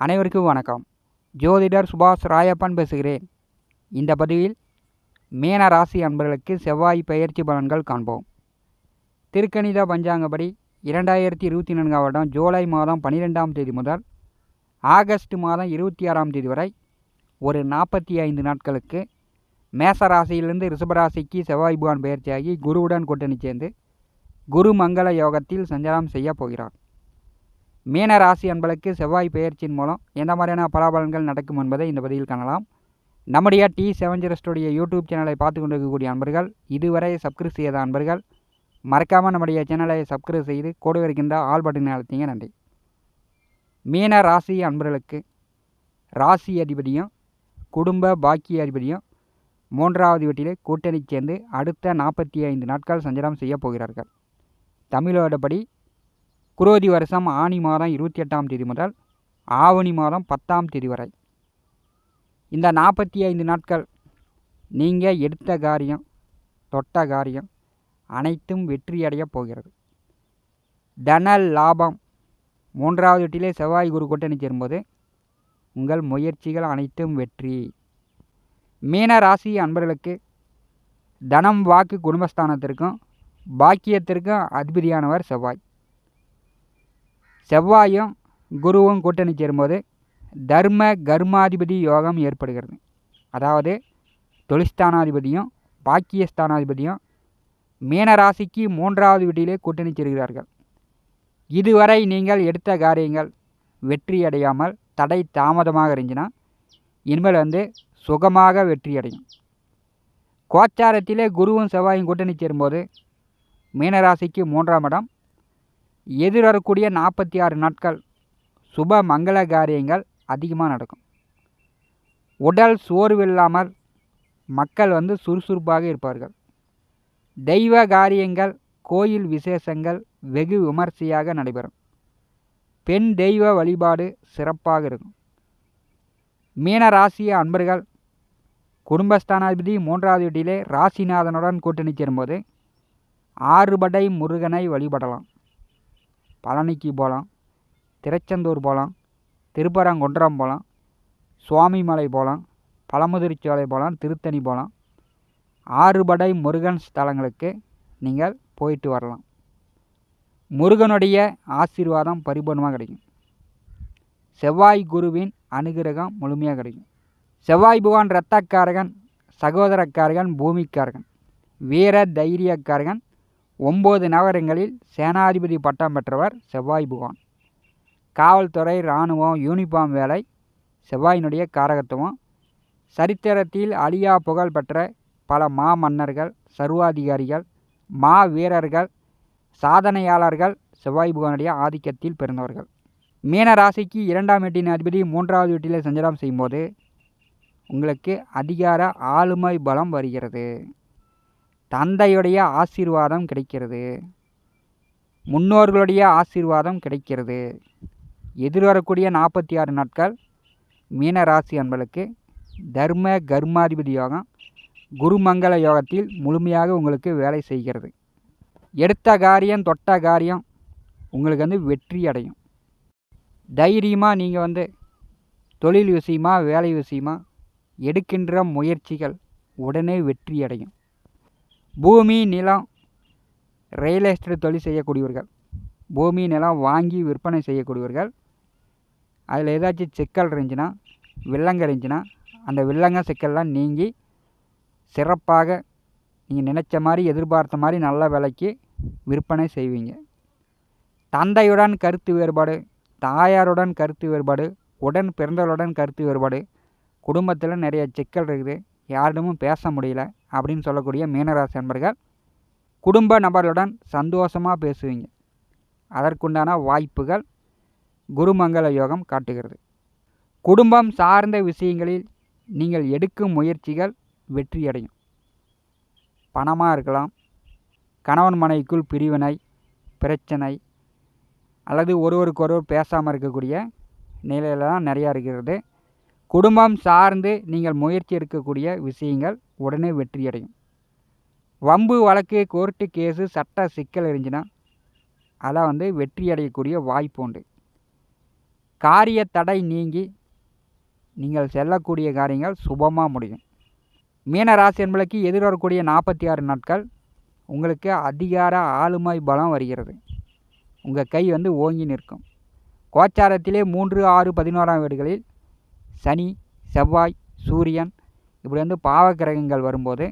அனைவருக்கும் வணக்கம். ஜோதிடர் சுபாஷ் ராயப்பன் பேசுகிறேன். இந்த பதிவில் மீன ராசி அன்பர்களுக்கு செவ்வாய் பயிற்சி பலன்கள் காண்போம். திருக்கணித பஞ்சாங்கப்படி இரண்டாயிரத்தி இருபத்தி நான்காம் வருடம் ஜூலை மாதம் பன்னிரெண்டாம் தேதி முதல் ஆகஸ்ட் மாதம் இருபத்தி ஆறாம் தேதி வரை ஒரு நாற்பத்தி ஐந்து நாட்களுக்கு மேச ராசியிலிருந்து ரிஷபராசிக்கு செவ்வாய் புகான் பயிற்சியாகி குருவுடன் கூட்டணி சேர்ந்து குரு மங்கள யோகத்தில் சஞ்சாரம் செய்ய போகிறார். மீன ராசி அன்பளுக்கு செவ்வாய் பெயர்ச்சியின் மூலம் எந்த மாதிரியான பலாபலன்கள் நடக்கும் என்பதை இந்த பதிவில் காணலாம். நம்முடைய டி செவன் ஜீரோஸ்டுடைய யூடியூப் சேனலை பார்த்து கொண்டிருக்கக்கூடிய அன்பர்கள் இதுவரை சப்ஸ்கிரைப் செய்யாத அன்பர்கள் மறக்காமல் நம்முடைய சேனலை சப்ஸ்கிரைப் செய்து கூட இருக்கின்ற ஆல் பட்டினை அழைத்தீங்க. நன்றி. மீன ராசி அன்பர்களுக்கு ராசி அதிபதியும் குடும்ப பாக்கிய அதிபதியும் மூன்றாவது வீட்டிலே கூட்டணி சேர்ந்து அடுத்த நாற்பத்தி ஐந்து நாட்கள் சஞ்சாரம் செய்ய போகிறார்கள். தமிழோடபடி குரோதி வருஷம் ஆனி மாதம் இருபத்தி எட்டாம் தேதி முதல் ஆவணி மாதம் பத்தாம் தேதி வரை. இந்த நாற்பத்தி ஐந்து நாட்கள் நீங்கள் எடுத்த காரியம் தொட்ட காரியம் அனைத்தும் வெற்றியடைய போகிறது. தன லாபம் மூன்றாவது வீட்டிலே செவ்வாய் குரு கூட்டணி சேரும்போது உங்கள் முயற்சிகள் அனைத்தும் வெற்றி. மீன ராசி அன்பர்களுக்கு தனம் வாக்கு குடும்பஸ்தானத்திற்கும் பாக்கியத்திற்கும் அதிபதியானவர் செவ்வாய். செவ்வாயும் குருவும் கூட்டணி சேரும்போது தர்ம கர்மாதிபதி யோகம் ஏற்படுகிறது. அதாவது தொழிஸ்தானாதிபதியும் பாக்கியஸ்தானாதிபதியும் மீனராசிக்கு மூன்றாவது வீட்டிலே கூட்டணி சேருகிறார்கள். இதுவரை நீங்கள் எடுத்த காரியங்கள் வெற்றி அடையாமல் தடை தாமதமாக இருந்துச்சுன்னா இனிமேல் வந்து சுகமாக வெற்றி அடையும். கோச்சாரத்திலே குருவும் செவ்வாயும் கூட்டணி சேரும்போது மீனராசிக்கு மூன்றாம் இடம் எதிர்வரக்கூடிய நாற்பத்தி ஆறு நாட்கள் சுப மங்கள காரியங்கள் அதிகமாக நடக்கும். உடல் சோர்வு இல்லாமல் மக்கள் வந்து சுறுசுறுப்பாக இருப்பார்கள். தெய்வ காரியங்கள் கோயில் விசேஷங்கள் வெகு விமர்சையாக நடைபெறும். பெண் தெய்வ வழிபாடு சிறப்பாக இருக்கும். மீன ராசிய அன்பர்கள் குடும்பஸ்தானாதிபதி மூன்றாவது வீட்டிலே ராசிநாதனுடன் கூட்டணி சேரும்போது ஆறுபடை முருகனை வழிபடலாம். பழனிக்கு போகலாம் திருச்செந்தூர் போகலாம் திருப்பரங்குன்றம் போகலாம் சுவாமிமலை போகலாம் பழமுதிர்ச்சோலை போகலாம் திருத்தணி போகலாம். ஆறுபடை முருகன் ஸ்தலங்களுக்கு நீங்கள் போயிட்டு வரலாம். முருகனுடைய ஆசீர்வாதம் பரிபூர்ணமாக கிடைக்கும். செவ்வாய் குருவின் அனுகிரகம் முழுமையாக கிடைக்கும். செவ்வாய் புகான் இரத்தக்காரகன் சகோதரக்காரகன் பூமிக்காரகன் வீர தைரியக்காரகன் ஒம்பது நகரங்களில் சேனாதிபதி பட்டம் பெற்றவர் செவ்வாய் புகான். காவல்துறை இராணுவம் யூனிஃபார்ம் வேலை செவ்வாயினுடைய காரகத்துவம். சரித்திரத்தில் அழியா புகழ் பெற்ற பல மா மன்னர்கள் சர்வாதிகாரிகள் மா வீரர்கள் சாதனையாளர்கள் செவ்வாய் புகானுடைய ஆதிக்கத்தில் பிறந்தவர்கள். மீன ராசிக்கு இரண்டாம் வீட்டின் அதிபதி மூன்றாவது வீட்டில் சஞ்சாரம் செய்யும்போது உங்களுக்கு அதிகார ஆளுமை பலம் வருகிறது. தந்தையுடைய ஆசீர்வாதம் கிடைக்கிறது. முன்னோர்களுடைய ஆசீர்வாதம் கிடைக்கிறது. எதிர்வரக்கூடிய நாற்பத்தி ஆறு நாட்கள் மீனராசி அன்பளுக்கு தர்ம கர்மாதிபதி யோகம் குருமங்கள யோகத்தில் முழுமையாக உங்களுக்கு வேலை செய்கிறது. எடுத்த காரியம் தொட்ட காரியம் உங்களுக்கு வந்து வெற்றி அடையும். தைரியமாக நீங்கள் வந்து தொழில் விஷயமா வேலை விஷயமா எடுக்கின்ற முயற்சிகள் உடனே வெற்றி அடையும். பூமி நிலம் ரியல் எஸ்டேட் தொழில் செய்யக்கூடியவர்கள். பூமி நிலம் வாங்கி விற்பனை செய்யக்கூடியவர்கள். அதில் ஏதாச்சும் சிக்கல் இருந்துச்சுன்னா வில்லங்க இருந்துச்சுன்னா அந்த வில்லங்க சிக்கல்லாம் நீங்கி சிறப்பாக நீங்கள் நினச்ச மாதிரி எதிர்பார்த்த மாதிரி நல்ல விலைக்கு விற்பனை செய்வீங்க. தந்தையுடன் கருத்து வேறுபாடு தாயாருடன் கருத்து வேறுபாடு உடன் பிறந்தவருடன் கருத்து வேறுபாடு குடும்பத்தில் நிறைய சிக்கல் இருக்குது. யாரிடமும் பேச முடியல. அப்படின்னு சொல்லக்கூடிய மீனராசி நண்பர்கள் குடும்ப நபர்களுடன் சந்தோஷமாக பேசுவீங்க. அதற்குண்டான வாய்ப்புகள் குருமங்கள யோகம் காட்டுகிறது. குடும்பம் சார்ந்த விஷயங்களில் நீங்கள் எடுக்கும் முயற்சிகள் வெற்றியடையும். பணமாக இருக்கலாம் கணவன் மனைவிக்குள் பிரிவினை பிரச்சனை அல்லது ஒருவருக்கொருவர் பேசாமல் இருக்கக்கூடிய நிலையிலலாம் நிறையா இருக்கிறது. குடும்பம் சார்ந்து நீங்கள் முயற்சி எடுக்கக்கூடிய விஷயங்கள் உடனே வெற்றியடையும். வம்பு வழக்கு கோர்ட்டு கேஸு சட்ட சிக்கல் இருந்துச்சுன்னா அதெல்லாம் வந்து வெற்றியடையக்கூடிய வாய்ப்பு உண்டு. காரிய தடை நீங்கி நீங்கள் செல்லக்கூடிய காரியங்கள் சுபமாக முடியும். மீன ராசி என்பதற்கு எதிர்வரக்கூடிய நாற்பத்தி ஆறு நாட்கள் உங்களுக்கு அதிகார ஆளுமை பலம் வருகிறது. உங்கள் கை வந்து ஓங்கி நிற்கும். கோச்சாரத்திலே மூன்று ஆறு பதினோராம் வீடுகளில் சனி செவ்வாய் சூரியன் இப்படி வந்து பாவ கிரகங்கள் வரும்போது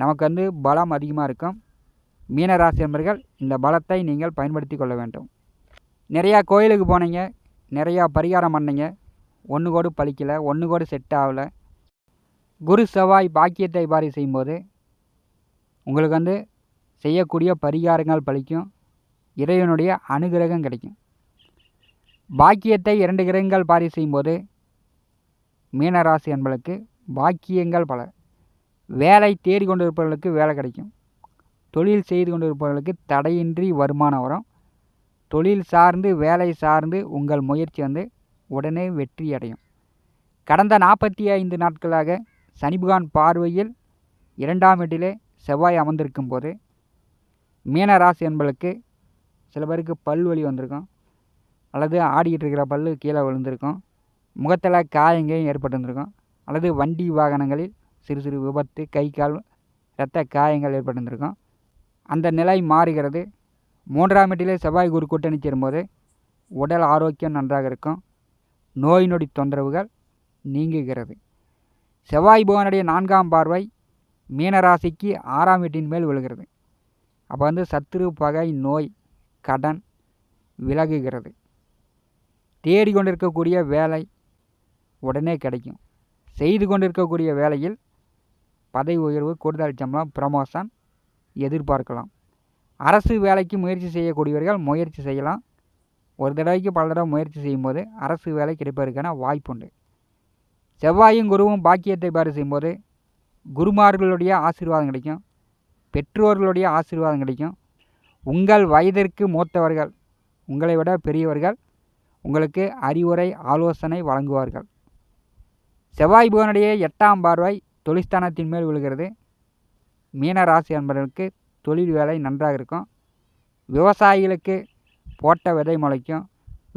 நமக்கு வந்து பலம் அதிகமாக இருக்கும். மீனராசி என்பர்கள் இந்த பலத்தை நீங்கள் பயன்படுத்தி கொள்ள வேண்டும். நிறையா கோயிலுக்கு போனீங்க நிறையா பரிகாரம் பண்ணீங்க ஒன்று கூட பழிக்கலை ஒன்று கூட செட் ஆகலை. குரு செவ்வாய் பாக்கியத்தை பாரி செய்யும்போது உங்களுக்கு வந்து செய்யக்கூடிய பரிகாரங்கள் பலிக்கும் இறைவனுடைய அனுகிரகம் கிடைக்கும். பாக்கியத்தை இரண்டு கிரகங்கள் பாரி செய்யும்போது மீனராசி என்பளுக்கு பாக்கியங்கள் பல. வேலை தேடி கொண்டிருப்பவர்களுக்கு வேலை கிடைக்கும். தொழில் செய்து கொண்டிருப்பவர்களுக்கு தடையின்றி வருமானம் வரும். தொழில் சார்ந்து வேலை சார்ந்து உங்கள் முயற்சி வந்து உடனே வெற்றி அடையும். கடந்த நாற்பத்தி ஐந்து நாட்களாக சனிபுகான் பார்வையில் இரண்டாம் வீட்டிலே செவ்வாய் அமர்ந்திருக்கும் போது மீனராசி என்பதற்கு சில பேருக்கு பல் வலி வந்திருக்கும். அல்லது ஆடிக்கிட்டு இருக்கிற பல் கீழே விழுந்திருக்கும். முகத்தில் காயங்கள் ஏற்பட்டிருந்திருக்கும். அல்லது வண்டி வாகனங்களில் சிறு சிறு விபத்து கை கால் இரத்த காயங்கள் ஏற்பட்டிருந்திருக்கும். அந்த நிலை மாறுகிறது. மூன்றாம் வீட்டிலே செவ்வாய் குரு கூட்டணி சேரும்போது உடல் ஆரோக்கியம் நன்றாக இருக்கும். நோய் நொடி தொந்தரவுகள் நீங்குகிறது. செவ்வாய் பகவானுடைய நான்காம் பார்வை மீனராசிக்கு ஆறாம் வீட்டின் மேல் விழுகிறது. அப்போ வந்து சத்துரு பகை நோய் கடன் விலகுகிறது. தேடிக்கொண்டிருக்கக்கூடிய வேலை உடனே கிடைக்கும். செய்து கொண்டிருக்கக்கூடிய வேலையில் பதவி உயர்வு கூடுதல் சம்பளம் ப்ரமோஷன் எதிர்பார்க்கலாம். அரசு வேலைக்கு முயற்சி செய்யக்கூடியவர்கள் முயற்சி செய்யலாம். ஒரு தடவைக்கு பல தடவை முயற்சி செய்யும்போது அரசு வேலை கிடைப்பதற்கான வாய்ப்புண்டு. செவ்வாயும் குருவும் பாக்கியத்தை பாரு செய்யும்போது குருமார்களுடைய ஆசீர்வாதம் கிடைக்கும். பெற்றோர்களுடைய ஆசீர்வாதம் கிடைக்கும். உங்கள் வயதிற்கு மூத்தவர்கள் உங்களை விட பெரியவர்கள் உங்களுக்கு அறிவுரை ஆலோசனை வழங்குவார்கள். செவ்வாய் புவனுடைய எட்டாம் பார்வை தொழிற்ஸ்தானத்தின் மேல் விழுகிறது. மீன ராசி என்பவர்களுக்கு தொழில் வேலை நன்றாக இருக்கும். விவசாயிகளுக்கு போட்ட விதை முளைக்கும்.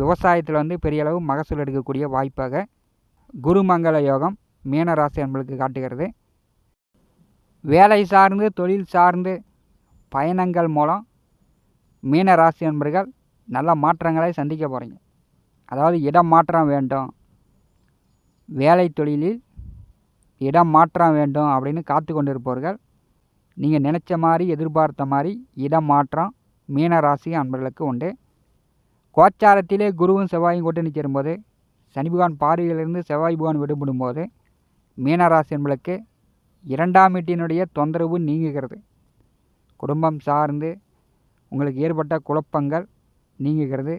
விவசாயத்தில் வந்து பெரிய அளவு மகசூல் எடுக்கக்கூடிய வாய்ப்பாக குருமங்கள யோகம் மீன ராசி காட்டுகிறது. வேலை சார்ந்து தொழில் சார்ந்து பயணங்கள் மூலம் மீன ராசி என்பர்கள் நல்ல மாற்றங்களை சந்திக்க போகிறீங்க அதாவது இடம் மாற்றம் வேண்டும். வேலை தொழிலில் இடம் மாற்றம் வேண்டும் அப்படின்னு காத்து கொண்டிருப்பவர்கள் நீங்கள் நினச்ச மாதிரி எதிர்பார்த்த மாதிரி இடம் மாற்றம் மீனராசி அன்பர்களுக்கு உண்டு. கோச்சாரத்திலே குருவும் செவ்வாயும் கூட்டணி சேரும்போது சனி பகவான் பார்வையிலிருந்து செவ்வாய் பகவான் விடுபடும் போது மீனராசி என்பளுக்கு இரண்டாம் வீட்டினுடைய தொந்தரவு நீங்குகிறது. குடும்பம் சார்ந்து உங்களுக்கு ஏற்பட்ட குழப்பங்கள் நீங்குகிறது.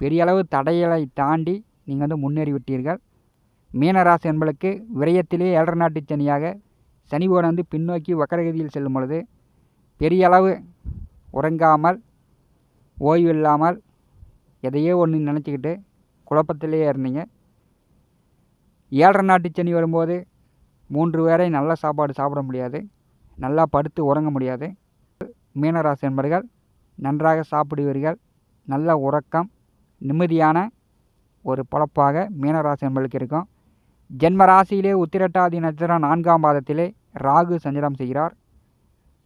பெரிய அளவு தடைகளை தாண்டி நீங்கள் வந்து முன்னேறி விட்டீர்கள் மீனராசி என்பளுக்கு விரயத்திலே ஏழரை நாட்டு சனியாக சனி பகவான் வந்து பின்னோக்கி வக்கரகதியில் செல்லும் பொழுது பெரிய அளவு உறங்காமல் ஓய்வு இல்லாமல் எதையோ ஒன்று நினச்சிக்கிட்டு குழப்பத்திலே இருந்தீங்க. ஏழரை நாட்டு சனி வரும்போது மூன்று வேரை நல்ல சாப்பாடு சாப்பிட முடியாது. நல்லா படுத்து உறங்க முடியாது. மீனராசி என்பர்கள் நன்றாக சாப்பிடுவீர்கள். நல்ல உறக்கம் நிம்மதியான ஒரு பொழப்பாக மீனராசி என்பளுக்கு இருக்கும். ஜென்ம ராசியிலே உத்திரட்டாதி நட்சத்திரம் நான்காம் பாதத்திலே ராகு சஞ்சலம் செய்கிறார்.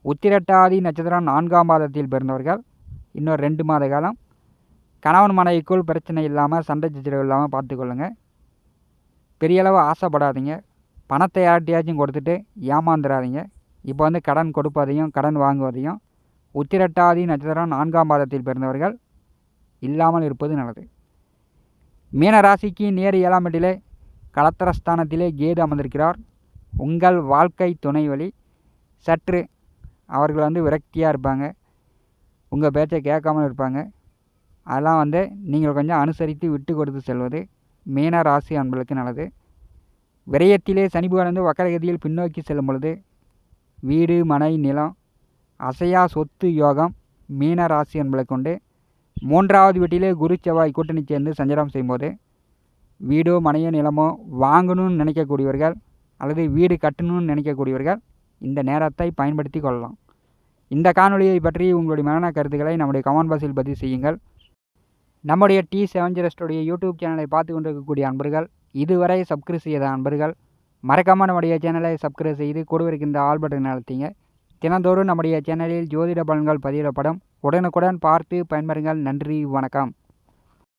உத்திரட்டாதி நட்சத்திரம் நான்காம் பாதத்தில் பிறந்தவர்கள். இன்னும் ரெண்டு மாத காலம். கணவன் மனைவிக்குள் பிரச்சனை இல்லாமல் சண்டை சச்சரவு இல்லாமல் பார்த்துக்கொள்ளுங்க. பெரிய அளவு ஆசைப்படாதீங்க. பணத்தை யார்கிட்டையாச்சும் கொடுத்துட்டு ஏமாந்துடாதீங்க இப்போ வந்து கடன் கொடுப்பதையும் கடன் வாங்குவதையும் உத்திரட்டாதி நட்சத்திரம் நான்காம் பாதத்தில் பிறந்தவர்கள் இல்லாமல் இருப்பது நல்லது. மீன ராசிக்கு நேர் ஏழாம் வீட்டிலே கலத்திரஸ்தானத்திலே கேது அமர்ந்திருக்கிறார். உங்கள் வாழ்க்கை துணை வழி சற்று அவர்கள் வந்து விரக்தியாக இருப்பாங்க. உங்கள் பேச்சை கேட்காமல் இருப்பாங்க. அதெல்லாம் வந்து நீங்கள் கொஞ்சம் அனுசரித்து விட்டு கொடுத்து செல்வது மீன ராசி அன்பர்களுக்கு நல்லது. விரயத்திலே சனி புகழ்ந்து வந்து வக்கரகதியில் பின்னோக்கி செல்லும் பொழுது வீடு மனை நிலம் அசையா சொத்து யோகம் மீன ராசி என்பதை கொண்டு மூன்றாவது வீட்டிலே குரு செவ்வாய் கூட்டணி சேர்ந்து சஞ்சாரம் செய்யும்போது வீடோ மனையோ நிலமோ வாங்கணும்னு நினைக்கக்கூடியவர்கள் அல்லது வீடு கட்டணும்னு நினைக்கக்கூடியவர்கள் இந்த நேரத்தை பயன்படுத்தி கொள்ளலாம். இந்த காணொலியை பற்றி உங்களுடைய மரண கருத்துக்களை நம்முடைய கமெண்ட் பாக்ஸில் பதிவு செய்யுங்கள். நம்முடைய டி செவன் ஜீரோஸ்டுடைய யூடியூப் சேனலை பார்த்து கொண்டிருக்கக்கூடிய அன்பர்கள் இதுவரை சப்ஸ்கிரைப் செய்த அன்பர்கள் மறக்காமல் நம்முடைய சேனலை சப்ஸ்கிரைப் செய்து கூட இருக்கின்ற ஆல் பட்டன் தினந்தோறும் நம்முடைய சேனலில் ஜோதிட பலன்கள் பதிவிடப்படும். உடனுக்குடன் பார்த்து பயன்பெறுங்கள். நன்றி வணக்கம்.